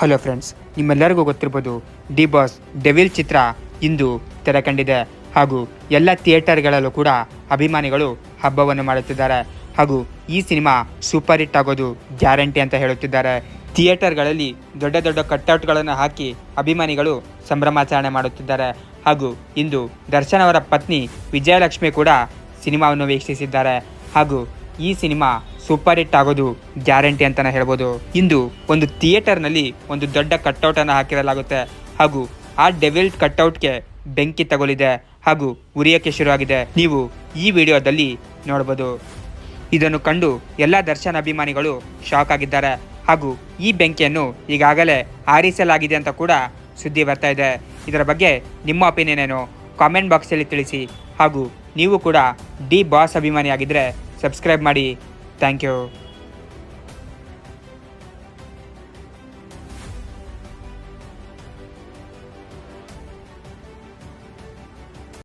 Hello friends ನಿಮ್ಮೆಲ್ಲರಿಗೂ ಗೊತ್ತಿರ್ಬೋದು, D boss devil ಚಿತ್ರ ಇಂದು ತೆರೆ ಕಂಡಿದೆ. ಹಾಗೂ ಎಲ್ಲ ಥಿಯೇಟರ್ಗಳಲ್ಲೂ ಕೂಡ ಅಭಿಮಾನಿಗಳು ಹಬ್ಬವನ್ನು ಮಾಡುತ್ತಿದ್ದಾರೆ. ಹಾಗೂ ಈ ಸಿನಿಮಾ ಸೂಪರ್ ಹಿಟ್ ಆಗೋದು ಗ್ಯಾರಂಟಿ ಅಂತ ಹೇಳುತ್ತಿದ್ದಾರೆ. ಥಿಯೇಟರ್ಗಳಲ್ಲಿ ದೊಡ್ಡ ದೊಡ್ಡ ಕಟ್ಔಟ್ಗಳನ್ನು ಹಾಕಿ ಅಭಿಮಾನಿಗಳು ಸಂಭ್ರಮಾಚರಣೆ ಮಾಡುತ್ತಿದ್ದಾರೆ. ಹಾಗೂ ಇಂದು ದರ್ಶನ್ ಅವರ ಪತ್ನಿ ವಿಜಯಲಕ್ಷ್ಮಿ ಕೂಡ ಸಿನಿಮಾವನ್ನು ವೀಕ್ಷಿಸಿದ್ದಾರೆ. ಹಾಗೂ ಈ ಸಿನಿಮಾ ಸೂಪರ್ ಹಿಟ್ ಆಗೋದು ಗ್ಯಾರಂಟಿ ಅಂತಾನೆ ಹೇಳ್ಬೋದು. ಇಂದು ಒಂದು ಥಿಯೇಟರ್ನಲ್ಲಿ ಒಂದು ದೊಡ್ಡ ಕಟ್ಔಟ್ ಅನ್ನು ಹಾಕಿರಲಾಗುತ್ತೆ. ಹಾಗೂ ಆ ಡೆವಿಲ್ ಕಟ್ಔಟ್ಗೆ ಬೆಂಕಿ ತಗೊಳಿದೆ ಹಾಗೂ ಉರಿಯಕ್ಕೆ ಶುರುವಾಗಿದೆ. ನೀವು ಈ ವಿಡಿಯೋದಲ್ಲಿ ನೋಡ್ಬೋದು. ಇದನ್ನು ಕಂಡು ಎಲ್ಲ ದರ್ಶನ್ ಅಭಿಮಾನಿಗಳು ಶಾಕ್ ಆಗಿದ್ದಾರೆ. ಹಾಗೂ ಈ ಬೆಂಕಿಯನ್ನು ಈಗಾಗಲೇ ಆರಿಸಲಾಗಿದೆ ಅಂತ ಕೂಡ ಸುದ್ದಿ ಬರ್ತಾ ಇದೆ. ಇದರ ಬಗ್ಗೆ ನಿಮ್ಮ ಒಪಿನಿಯನ್ ಏನು? ಕಾಮೆಂಟ್ ಬಾಕ್ಸಲ್ಲಿ ತಿಳಿಸಿ. ಹಾಗೂ ನೀವು ಕೂಡ ಡಿ ಬಾಸ್ ಅಭಿಮಾನಿಯಾಗಿದ್ದರೆ ಸಬ್ಸ್ಕ್ರೈಬ್ ಮಾಡಿ. Thank you.